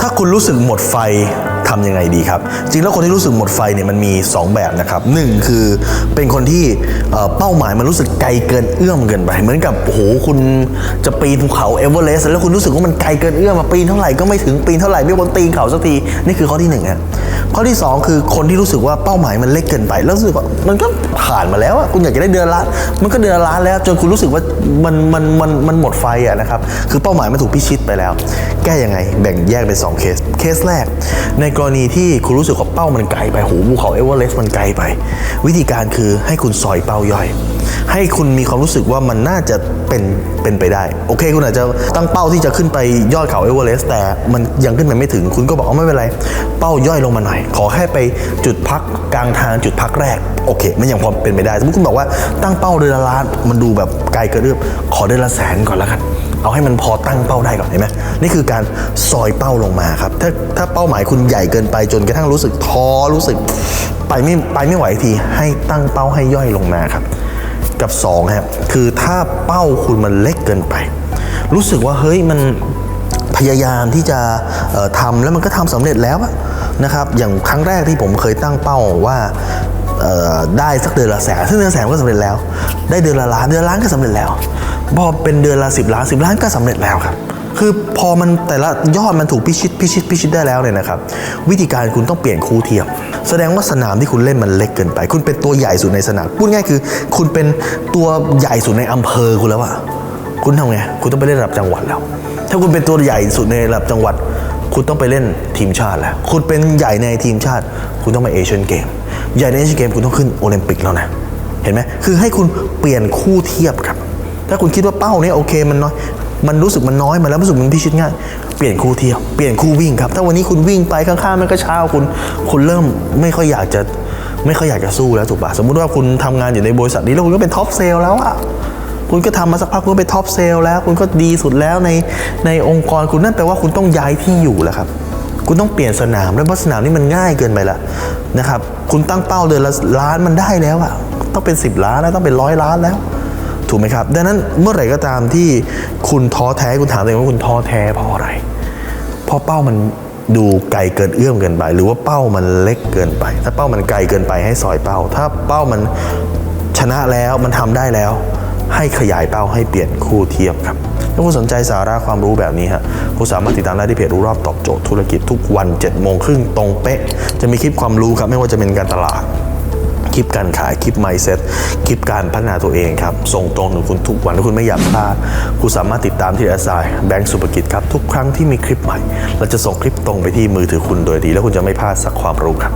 ถ้าคุณรู้สึกหมดไฟทำยังไงดีครับ จริงแล้วคนที่รู้สึกหมดไฟเนี่ยมันมี 2 แบบนะครับหนึ่งคือเป็นคนที่เป้าหมายมันรู้สึกไกลเกินเอื้อมเกินไป เหมือนกับโอ้โหคุณจะปีนภูเขาเอเวอเรสต์แล้วคุณรู้สึกว่ามันไกลเกินเอื้อมมาปีนเท่าไหร่ก็ไม่ถึงปีนเท่าไหร่ไม่บนตีนเขาสักทีนี่คือข้อที่หนึ่งฮะ ข้อที่สองคือคนที่รู้สึกว่าเป้าหมายมันเล็กเกินไปแล้วรู้สึกว่ามันก็ผ่านมาแล้วอะคุณอยากจะได้เดือนละมันก็เดือนละแล้ว จนคุณรู้สึกว่ามันมันมันมันหมดไฟอะนะครับคือเป้าหมายมันถูกพิชิตไปแล้ว แก้ยังไงแบ่งแยกเป็นสองเคสเคสแรก ในกรณีที่คุณรู้สึกว่าเป้ามันไกลไปโหภูเขาเอเวอเรสต์มันไกลไป วิธีการคือให้คุณซอยเป้าย่อย ให้คุณมีความรู้สึกว่ามันน่าจะเป็นเป็นไปได้ โอเค คุณอาจจะตั้งเป้าที่จะขึ้นไปยอดเขาเอเวอเรสต์แต่มันยังขึ้นไปไม่ถึง คุณก็บอกว่าไม่เป็นไร เป้าย่อยลงมาหน่อย ขอแค่ไปจุดพักกลางทางจุดพักแรก โอเค มันยังพอเป็นไปได้ สมมติคุณบอกว่าตั้งเป้าเดือนละล้านมันดูแบบไกลเกินเอื้อมขอเดือนละแสนก่อนแล้วกันเอาให้มันพอตั้งเป้าได้ก่อนเห็นไหมนี่คือการซอยเป้าลงมาครับ ถ้าถ้าเป้าหมายคุณใหญ่เกินไปจนกระทั่งรู้สึกท้อรู้สึก ไปไม่ไปไม่ไหวทีให้ตั้งเป้าให้ย่อยลงมาครับ กับ2ครับคือถ้าเป้าคุณมันเล็กเกินไป รู้สึกว่าเฮ้ยมันพยายามที่จะเอ่อทำแล้วมันก็ทำสำเร็จแล้วนะครับ อย่างครั้งแรกที่ผมเคยตั้งเป้าว่าได้สักเดือนละแสนซึ่งเดือนแสนก็สำเร็จแล้ว ได้เดือนละล้านเดือนละล้านก็สำเร็จแล้วพอเป็นเดือนละ10ล้าน10ล้านก็สำเร็จแล้วครับ คือพอมันแต่ละยอดมันถูกพิชิตพิชิตพิชิตได้แล้วเนี่ยนะครับ วิธีการคุณต้องเปลี่ยนคู่เทียบ แสดงว่าสนามที่คุณเล่นมันเล็กเกินไป คุณเป็นตัวใหญ่สุดในสนามพูดง่ายคือ คุณเป็นตัวใหญ่สุดในอำเภอคุณแล้วอะคุณทำไงคุณต้องไปเล่นระดับจังหวัดแล้ว ถ้าคุณเป็นตัวใหญ่สุดในระดับจังหวัด คุณต้องไปเล่นทีมชาติแล้วคุณเป็นใหญ่ในทีมชาติ คุณต้องไปเอเชียนเกมใหญ่ในเอเชียนเกมคุณต้องขึ้นโอลิมปิกแล้วนะเห็นไหมคือให้คุณเปลี่ยนคู่เทียบครับถ้าคุณคิดว่าเป้าเนี้โอเคมันน้อย มันรู้สึกมันน้อยมาแล้วรู้สึกมันพิชิตง่าย เปลี่ยนคู่เที่ยวเปลี่ยนคู่วิ่งครับ ถ้าวันนี้คุณวิ่งไปข้างๆมันก็เช้าคุณคุณเริ่มไม่ค่อยอยากจะไม่ค่อยอยากจะสู้แล้วถูกปะสมมุติว่าคุณทำงานอยู่ในบริษัทนี้แล้วคุณก็เป็นท็อปเซล์แล้วอะคุณก็ทำมาสักพักคุณเป็นท็อปเซล์แล้ว คุณก็ดีสุดแล้วในในองค์กรคุณนั่นแปลว่าคุณต้องย้ายที่อยู่แล้วครับ คุณต้องเปลี่ยนสนามแล้วเพราะสนามนี้มันง่ายเกินไปละนะครับ คุณตั้งเป้าเดือนละล้านมันได้แล้วอะต้องเป็น 10 ล้านแล้วต้องเป็นร้อยล้านแล้ว ถูกไหมครับ ดังนั้นเมื่อไหร่ก็ตามที่คุณท้อแท้คุณถามตัวเองว่าคุณท้อแท้เพราะอะไร เพราะเป้ามันดูไกลเกินเอื้อมเกินไป หรือว่าเป้ามันเล็กเกินไป ถ้าเป้ามันไกลเกินไปให้ซอยเป้า ถ้าเป้ามันชนะแล้วมันทำได้แล้ว ให้ขยายเป้าให้เปลี่ยนคู่เทียบครับถ้าคุณสนใจสาระความรู้แบบนี้ฮะคุณสามารถติดตามได้ที่เพจรู้รอบตอบโจทย์ธุรกิจทุกวัน7จ็ดโมงครึ่งตรงเป๊ะ จะมีคลิปความรู้ครับไม่ว่าจะเป็นการตลาด คลิปการขายคลิป mindset คลิปการพัฒนาตัวเองครับ ส่งตรงถึงคุณทุกวันถ้าคุณไม่อยากพลาดคุณสามารถติดตามที่แอสไซแบงก์สุภกิจครับ ทุกครั้งที่มีคลิปใหม่ เราจะส่งคลิปตรงไปที่มือถือคุณโดยดี แล้วคุณจะไม่พลาดสักความรู้ครับ